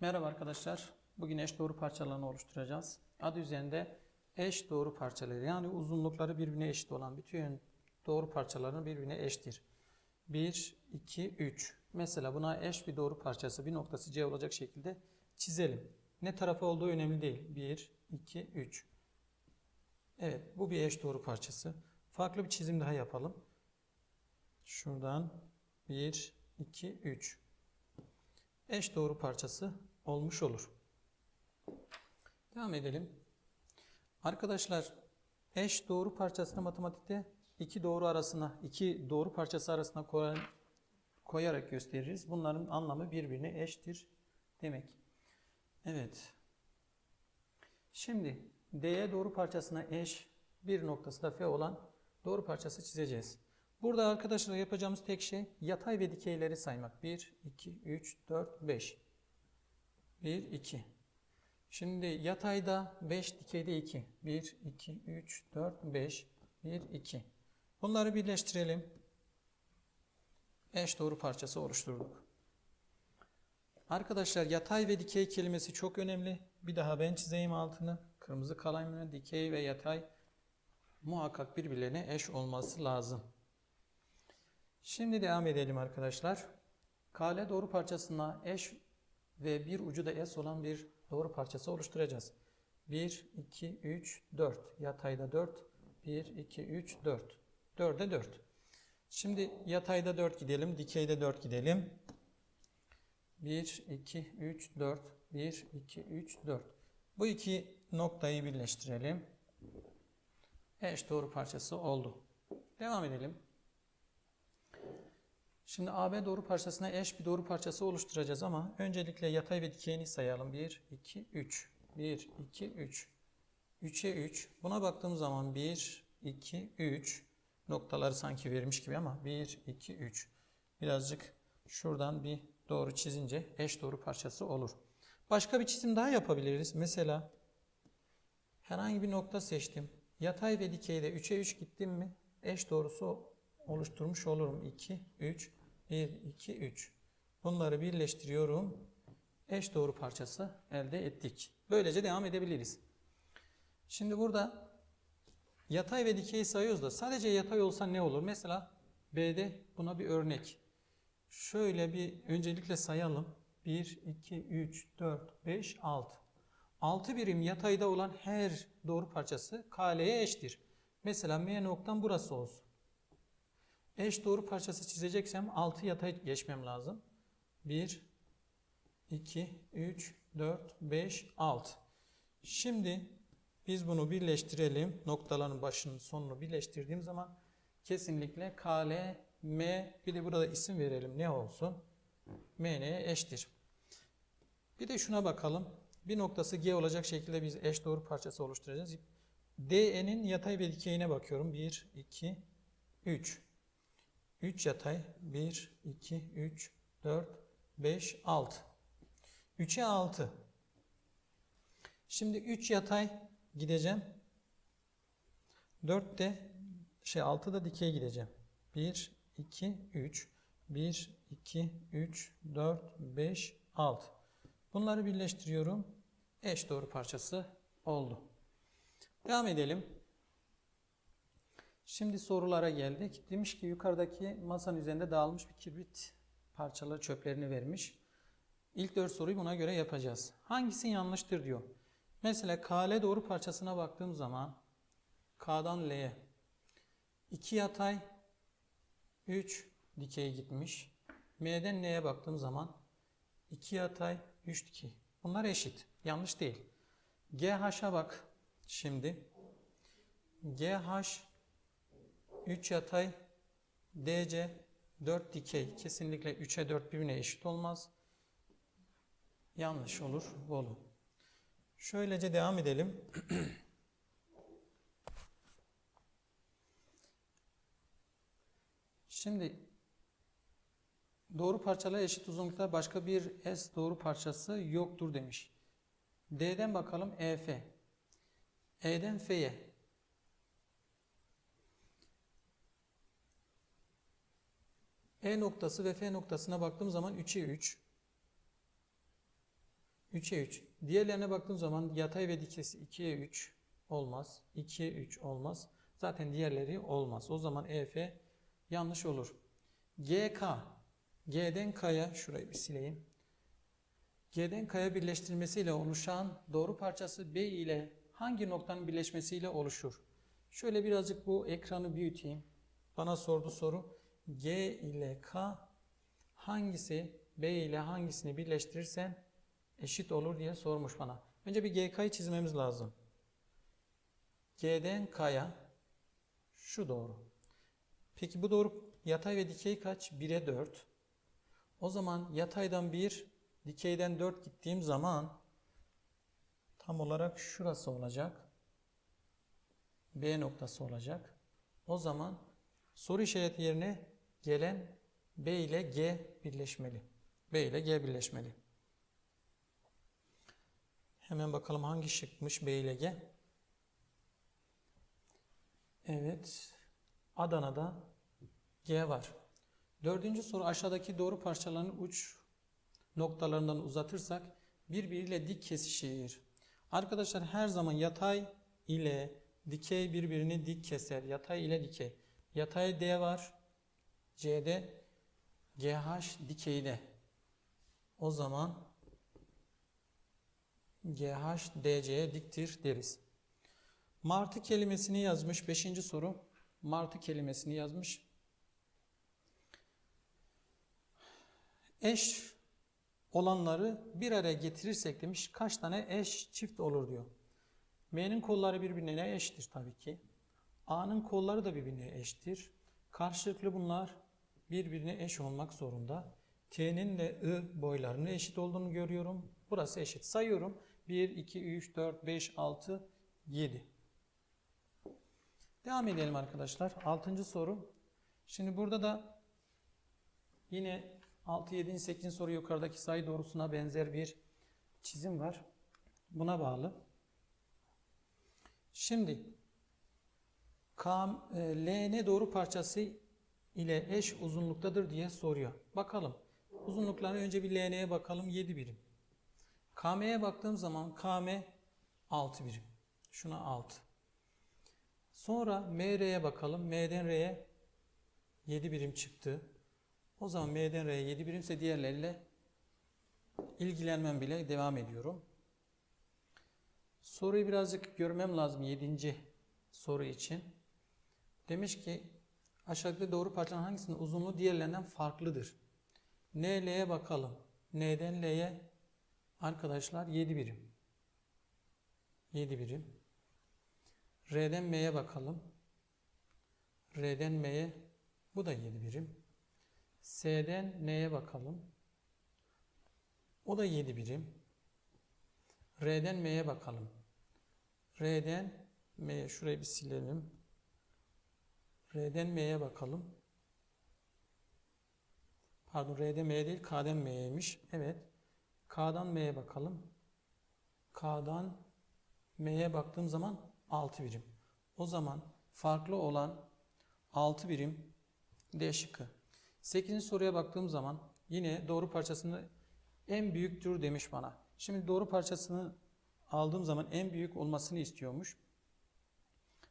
Merhaba arkadaşlar. Bugün eş doğru parçalarını oluşturacağız. Adı üzerinde eş doğru parçaları yani uzunlukları birbirine eşit olan bütün doğru parçaların birbirine eşittir. 1, 2, 3. Mesela buna eş bir doğru parçası bir noktası C olacak şekilde çizelim. Ne tarafı olduğu önemli değil. 1, 2, 3. Evet bu bir eş doğru parçası. Farklı bir çizim daha yapalım. Şuradan 1, 2, 3 eş doğru parçası olmuş olur. Devam edelim. Arkadaşlar eş doğru parçasını matematikte iki doğru arasına, iki doğru parçası arasına koyarak gösteririz. Bunların anlamı birbirine eştir demek. Evet. Şimdi D'ye doğru parçasına eş bir noktası da F olan doğru parçası çizeceğiz. Burada arkadaşlar yapacağımız tek şey yatay ve dikeyleri saymak. 1, 2, 3, 4, 5. 1, 2. Şimdi yatayda 5, dikeyde 2. 1, 2, 3, 4, 5. 1, 2. Bunları birleştirelim. Eş doğru parçası oluşturduk. Arkadaşlar yatay ve dikey kelimesi çok önemli. Bir daha ben çizeyim altını. Kırmızı kalemle dikey ve yatay muhakkak birbirlerine eş olması lazım. Şimdi devam edelim arkadaşlar. Kale doğru parçasına eş ve bir ucu da S olan bir doğru parçası oluşturacağız. 1, 2, 3, 4. Yatayda 4. 1, 2, 3, 4. 4'e 4. Şimdi yatayda 4 gidelim. Dikeyde 4 gidelim. 1, 2, 3, 4. 1, 2, 3, 4. Bu iki noktayı birleştirelim. Eş doğru parçası oldu. Devam edelim. Şimdi AB doğru parçasına eş bir doğru parçası oluşturacağız ama öncelikle yatay ve dikeyini sayalım. 1, 2, 3. 1, 2, 3. 3'e 3. Buna baktığım zaman 1, 2, 3. Noktaları sanki vermiş gibi ama 1, 2, 3. Birazcık şuradan bir doğru çizince eş doğru parçası olur. Başka bir çizim daha yapabiliriz. Mesela herhangi bir nokta seçtim. Yatay ve dikeyde 3'e 3 gittim mi eş doğrusu oluşturmuş olurum. 2, 3, 1, 2, 3. Bunları birleştiriyorum. Eş doğru parçası elde ettik. Böylece devam edebiliriz. Şimdi burada yatay ve dikey sayıyoruz da sadece yatay olsa ne olur? Mesela B'de buna bir örnek. Şöyle bir öncelikle sayalım. 1, 2, 3, 4, 5, 6. 6 birim yatayda olan her doğru parçası KL'ye eşittir. Mesela M noktam burası olsun. Eş doğru parçası çizeceksem 6 yatay geçmem lazım. 1, 2, 3, 4, 5, 6. Şimdi biz bunu birleştirelim. Noktaların başının sonunu birleştirdiğim zaman kesinlikle KL, M bir de burada isim verelim. Ne olsun? MN'ye eşittir. Bir de şuna bakalım. Bir noktası G olacak şekilde biz eş doğru parçası oluşturacağız. DE'nin yatay ve dikeyine bakıyorum. 1, 2, 3. 3 yatay. 1, 2, 3, 4, 5, 6. 3'e 6. Şimdi 3 yatay gideceğim. 4 de şey 6 da dikey gideceğim. 1, 2, 3. 1, 2, 3, 4, 5, 6. Bunları birleştiriyorum. Eş doğru parçası oldu. Devam edelim. Şimdi sorulara geldik. Demiş ki yukarıdaki masanın üzerinde dağılmış bir kibrit parçaları çöplerini vermiş. İlk dört soruyu buna göre yapacağız. Hangisi yanlıştır diyor. Mesela KL doğru parçasına baktığım zaman K'dan L'ye 2 yatay 3 dikey gitmiş. M'den N'ye baktığım zaman 2 yatay 3 dikey. Bunlar eşit. Yanlış değil. GH'a bak şimdi. GH 3 yatay DC 4 dikey. Kesinlikle 3'e 4 birbirine eşit olmaz. Yanlış olur. Bolu. Şöylece devam edelim. Şimdi doğru parçalara eşit uzunlukta başka bir S doğru parçası yoktur demiş. D'den bakalım EF. E'den F'ye. E noktası ve F noktasına baktığım zaman 3'e 3. 3'e 3. Diğerlerine baktığım zaman yatay ve dikesi 2'ye 3 olmaz. 2'ye 3 olmaz. Zaten diğerleri olmaz. O zaman EF yanlış olur. GK. G'den K'ya şurayı bir sileyim. G'den K'ya birleştirilmesiyle oluşan doğru parçası B ile hangi noktanın birleşmesiyle oluşur? Şöyle birazcık bu ekranı büyüteyim. Bana sordu soru. G ile K hangisi B ile hangisini birleştirirsen eşit olur diye sormuş bana. Önce bir GK'yı çizmemiz lazım. G'den K'ya şu doğru. Peki bu doğru yatay ve dikey kaç? 1'e 4. O zaman yataydan 1, dikeyden 4 gittiğim zaman tam olarak şurası olacak. B noktası olacak. O zaman soru işareti yerine gelen B ile G birleşmeli. B ile G birleşmeli. Hemen bakalım hangi şıkmış B ile G. Evet. Adana'da G var. Dördüncü soru aşağıdaki doğru parçaların uç noktalarından uzatırsak birbiriyle dik kesişir. Arkadaşlar her zaman yatay ile dikey birbirini dik keser. Yatay ile dikey. Yatay D var. C'de GH dikeyde. O zaman GH DC'ye diktir deriz. Martı kelimesini yazmış. Beşinci soru. Martı kelimesini yazmış. Eş olanları bir araya getirirsek demiş kaç tane eş çift olur diyor. M'nin kolları birbirine eşittir tabii ki. A'nın kolları da birbirine eşittir. Karşılıklı bunlar birbirine eş olmak zorunda. T'nin de I boylarının eşit olduğunu görüyorum. Burası eşit. Sayıyorum. 1, 2, 3, 4, 5, 6, 7. Devam edelim arkadaşlar. Altıncı soru. Şimdi burada da yine 6, 7, 8. soru yukarıdaki sayı doğrusuna benzer bir çizim var. Buna bağlı. Şimdi K, e, L ne doğru parçası ile eş uzunluktadır diye soruyor. Bakalım. Uzunluklarına önce bir LN'ye bakalım. 7 birim. KM'ye baktığım zaman KM 6 birim. Şuna 6. Sonra MR'ye bakalım. M'den R'ye 7 birim çıktı. O zaman M'den R'ye 7 birimse diğerleriyle ilgilenmem bile devam ediyorum. Soruyu birazcık görmem lazım 7. soru için. Demiş ki aşağıdaki doğru parçanın hangisinin uzunluğu diğerlerinden farklıdır? N, L'ye bakalım. N'den L'ye arkadaşlar 7 birim. 7 birim. R'den M'ye bakalım. R'den M'ye bu da 7 birim. S'den N'ye bakalım. O da 7 birim. R'den M'ye bakalım. R'den M'ye şurayı bir silelim. R'den M'ye bakalım. Pardon R'den M'ye değil K'den M'yeymiş. Evet. K'dan M'ye bakalım. K'dan M'ye baktığım zaman 6 birim. O zaman farklı olan 6 birim D şıkkı. 8. soruya baktığım zaman yine doğru parçasını en büyüktür demiş bana. Şimdi doğru parçasını aldığım zaman en büyük olmasını istiyormuş.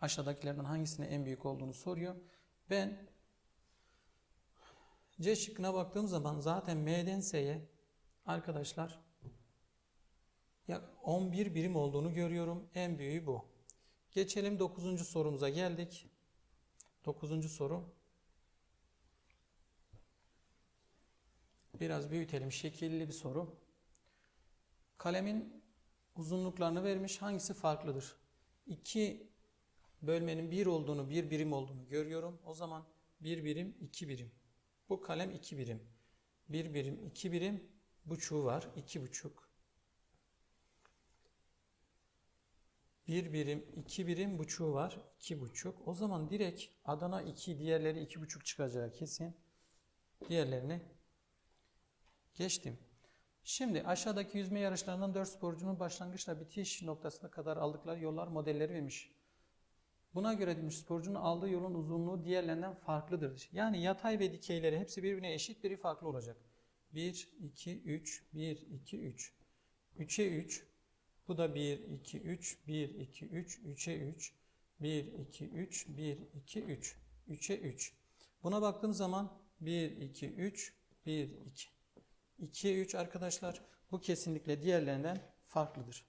Aşağıdakilerden hangisinin en büyük olduğunu soruyor. Ben C şıkkına baktığım zaman zaten M'den S'ye arkadaşlar ya 11 birim olduğunu görüyorum. En büyüğü bu. Geçelim 9. sorumuza geldik. 9. soru. Biraz büyütelim. Şekilli bir soru. Kalemin uzunluklarını vermiş. Hangisi farklıdır? 2 bölmenin 1 olduğunu, 1 birim olduğunu görüyorum. O zaman 1 birim, 2 birim. Bu kalem 2 birim. 1 birim, 2 birim. Buçuğu var. 2 buçuk. 1 birim, 2 birim buçuğu var. 2 buçuk. O zaman direkt Adana 2, diğerleri 2 buçuk çıkacağı kesin. Diğerlerini geçtim. Şimdi aşağıdaki yüzme yarışlarından 4 sporcunun başlangıçla bitiş noktasına kadar aldıkları yollar modelleri vermiş. Buna göre demiş sporcunun aldığı yolun uzunluğu diğerlerinden farklıdır. Yani yatay ve dikeyleri hepsi birbirine eşit biri farklı olacak. 1, 2, 3, 1, 2, 3. 3'e 3. Bu da 1, 2, 3, 1, 2, 3, 3'e 3, 1, 2, 3, 1, 2, 3, 3'e 3. Buna baktığım zaman 1, 2, 3, 1, 2. 2'ye 3 arkadaşlar bu kesinlikle diğerlerinden farklıdır.